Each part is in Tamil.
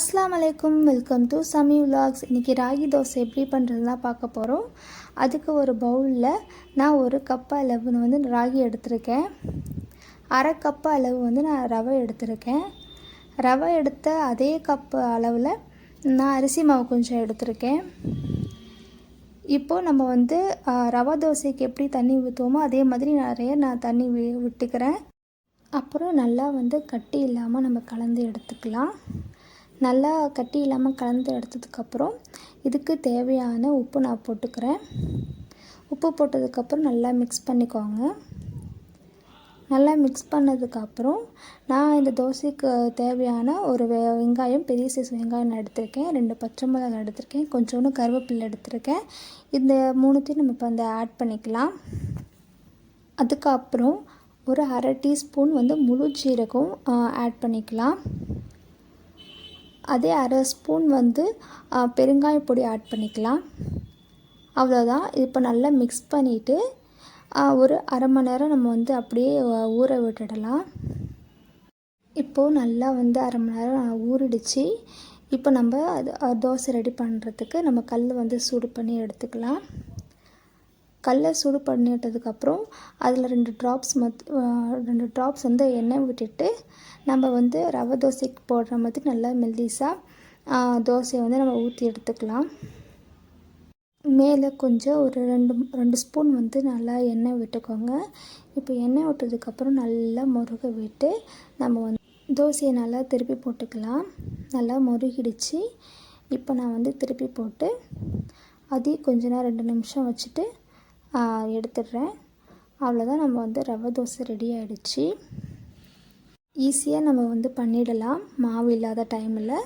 அஸ்லாம் வலைக்கும் வெல்கம் டு சமி விலாக்ஸ் இன்றைக்கி ராகி தோசை எப்படி பண்ணுறது தான் பார்க்க போகிறோம் அதுக்கு ஒரு பவுலில் நான் ஒரு கப்பு அளவு வந்து ராகி எடுத்திருக்கேன். அரை கப்பு அளவு வந்து நான் ரவை எடுத்திருக்கேன். ரவை எடுத்த அதே கப்பு அளவில் நான் அரிசி மாவு கொஞ்சம் எடுத்திருக்கேன். இப்போது நம்ம வந்து ரவா தோசைக்கு எப்படி தண்ணி ஊற்றுவோமோ அதே மாதிரி நிறைய நான் தண்ணி வி விட்டுக்கிறேன். அப்புறம் நல்லா வந்து கட்டி இல்லாமல் நம்ம கலந்து எடுத்துக்கலாம். நல்லா கட்டி இல்லாமல் கலந்து எடுத்ததுக்கப்புறம் இதுக்கு தேவையான உப்பு நான் போட்டுக்கிறேன். உப்பு போட்டதுக்கப்புறம் நல்லா மிக்ஸ் பண்ணிக்கோங்க. நல்லா மிக்ஸ் பண்ணதுக்கப்புறம் நான் இந்த தோசைக்கு தேவையான ஒரு வெ வெங்காயம் பெரிய சைஸ் வெங்காயம் நான் எடுத்திருக்கேன். ரெண்டு பச்சை மிளகாய் எடுத்திருக்கேன். கொஞ்சோண்டு கருவேப்பிலை எடுத்திருக்கேன். இந்த மூணுத்தையும் நம்ம இப்போ அந்த ஆட் பண்ணிக்கலாம். அதுக்கப்புறம் ஒரு அரை டீஸ்பூன் வந்து முழு ஜீரகம் ஆட் பண்ணிக்கலாம். அதே அரை ஸ்பூன் வந்து ஆ, பெருங்காய பொடி ஆட் பண்ணிக்கலாம். அவ்வளோதான் இப்போ நல்லா மிக்ஸ் பண்ணிவிட்டு ஒரு அரை மணி நேரம் நம்ம வந்து அப்படியே ஊற விட்டுடலாம். இப்போது நல்லா வந்து அரை மணி நேரம் ஊறிடுச்சு. இப்போ நம்ம அது தோசை ரெடி பண்ணுறதுக்கு நம்ம கல் வந்து சூடு பண்ணி எடுத்துக்கலாம். கல்லை சூடு பண்ணிட்டதுக்கப்புறம் அதில் ரெண்டு ட்ராப்ஸ் மத் ரெண்டு ட்ராப்ஸ் வந்து எண்ணெய் விட்டுட்டு நம்ம வந்து ரவை தோசைக்கு போடுற மாதிரி நல்லா மெல்லிஸாக தோசையை வந்து நம்ம ஊற்றி எடுத்துக்கலாம். மேலே கொஞ்சம் ஒரு ரெண்டு ரெண்டு ஸ்பூன் வந்து நல்லா எண்ணெய் விட்டுக்கோங்க. இப்போ எண்ணெய் விட்டதுக்கப்புறம் நல்லா முருக விட்டு நம்ம வந்து தோசையை நல்லா திருப்பி போட்டுக்கலாம். நல்லா முருகிடுச்சு. இப்போ நான் வந்து திருப்பி போட்டு அதையும் கொஞ்ச நேரம் ரெண்டு நிமிஷம் வச்சுட்டு எடுத்துடுறேன். அவ்வளோதான் நம்ம வந்து ரவை தோசை ரெடி ஆகிடுச்சு ஈஸியாக நம்ம வந்து பண்ணிடலாம். மாவு இல்லாத டைமில்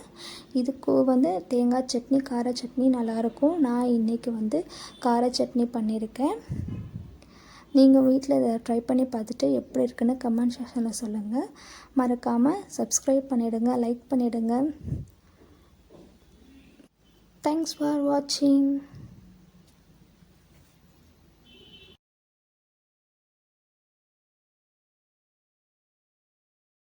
இதுக்கு வந்து தேங்காய் சட்னி கார சட்னி நல்லாயிருக்கும். நான் இன்றைக்கி வந்து கார சட்னி பண்ணியிருக்கேன். நீங்கள் வீட்டில் இதை ட்ரை பண்ணி பார்த்துட்டு எப்படி இருக்குன்னு கமெண்ட் செக்ஷனில் சொல்லுங்கள் மறக்காமல் சப்ஸ்கிரைப் பண்ணிவிடுங்க லைக் பண்ணிவிடுங்க தேங்க்ஸ் ஃபார் வாட்சிங்